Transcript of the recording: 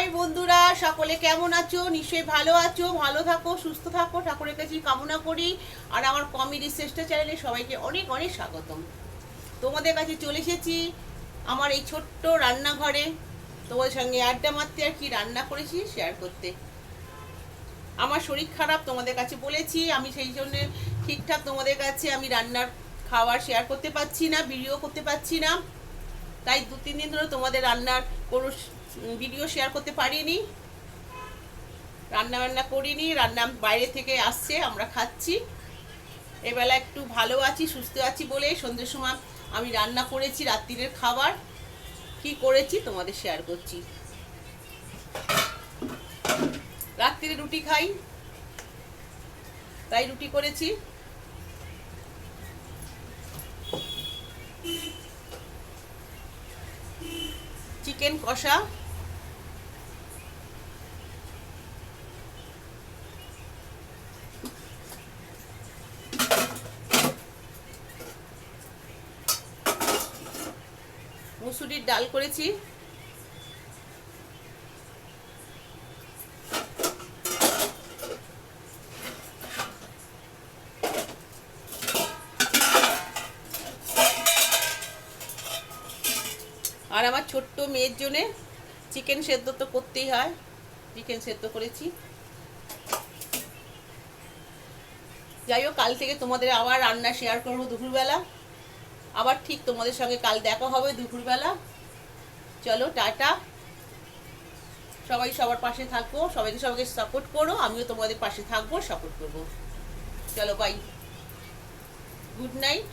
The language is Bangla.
হাই বন্ধুরা, সকলে কেমন আছো? নিশ্চয়ই ভালো আছো, ভালো থাকো, সুস্থ থাকো, ঠাকুরের কাছে কামনা করি। আর আমার কমেডি শ্রেষ্ঠ চ্যানেলে সবাইকে অনেক অনেক স্বাগতম। তোমাদের কাছে চলে এসেছি আমার এই ছোট্ট রান্নাঘরে। তোমাদের সঙ্গে আড্ডা মারতে আর কি রান্না করেছি শেয়ার করতে। আমার শরীর খারাপ, তোমাদের কাছে বলেছি। আমি সেই জন্য ঠিকঠাক তোমাদের কাছে আমি রান্নার খাবার শেয়ার করতে পারছি না ভিডিও করতে পারছি না। তাই দু তিন দিন ধরে তোমাদের রান্নার কোনো ভিডিও শেয়ার করতে পারিনি। রান্না বান্না করিনি, রান্না বাইরে থেকে আসছে, আমরা খাচ্ছি। এবেলা একটু ভালো আছি, সুস্থ আছি বলে সন্ধ্যের সময় আমি রান্না করেছি রাত্রিরের খাবার। কি করেছি তোমাদের শেয়ার করছি। রাত্রিরে রুটি খাই। তাই রুটি করেছি। চিকেন কষা। মুসুরির ডাল করেছি। আর আমার ছোট্ট মেয়ের জন্যে চিকেন সেদ্ধ তো করতেই হয়। চিকেন সেদ্ধ করেছি। যাই হোক, কাল থেকে তোমাদের আবার রান্না শেয়ার করব দুপুরবেলা। আবার ঠিক তোমাদের সঙ্গে কাল দেখা হবে দুপুরবেলা। চলো, টাটা। সবাই সবার পাশে থাকব সবাইকে সবাইকে সাপোর্ট করো, আমিও তোমাদের পাশে থাকব সাপোর্ট করব। চলো বাই গুড নাইট